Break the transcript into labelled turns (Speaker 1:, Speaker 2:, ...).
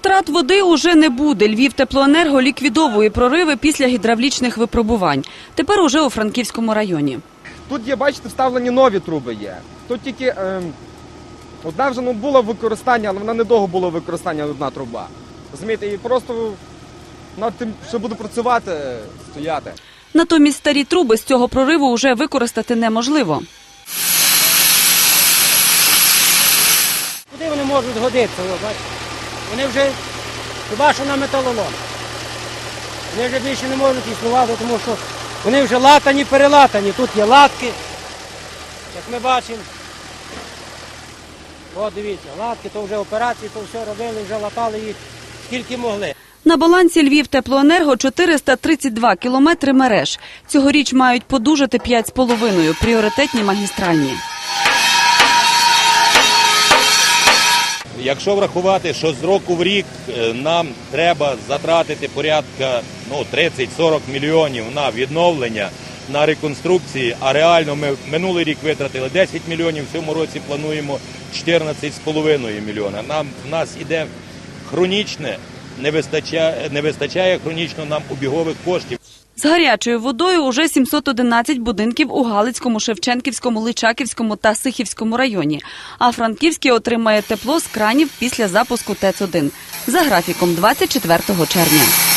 Speaker 1: Втрат води уже не буде. Львів теплоенерго ліквідовує прориви після гідравлічних випробувань. Тепер уже у Франківському районі.
Speaker 2: Тут є, бачите, вставлені нові труби є. Тут тільки ем, одна вже ну, була в використанні, але вона недовго була в використанні одна труба. Розумієте, і просто над тим, що буду працювати, стояти.
Speaker 1: Натомість старі труби з цього прориву вже використати неможливо.
Speaker 3: Куди вони можуть годитися? Бачите? Вони вже хіба що на металолом. Вони вже більше не можуть існувати, тому що вони вже латані, перелатані. Тут є латки, як ми бачимо. От дивіться, латки, то вже операції, то все робили, вже латали їх скільки могли.
Speaker 1: На балансі Львів теплоенерго 432 кілометри мереж. Цьогоріч мають подужати 5,5 – пріоритетні магістральні.
Speaker 4: Якщо врахувати, що з року в рік е, нам треба затратити порядка ну, 30-40 мільйонів на відновлення, на реконструкції, а реально ми минулий рік витратили 10 мільйонів, в цьому році плануємо 14,5 мільйона. Нам в нас іде хронічне, не вистачає, не вистачає хронічно нам обігових коштів.
Speaker 1: З гарячою водою уже 711 будинків у Галицькому, Шевченківському, Личаківському та Сихівському районі. А Франківський отримає тепло з кранів після запуску ТЕЦ-1 за графіком 24 червня.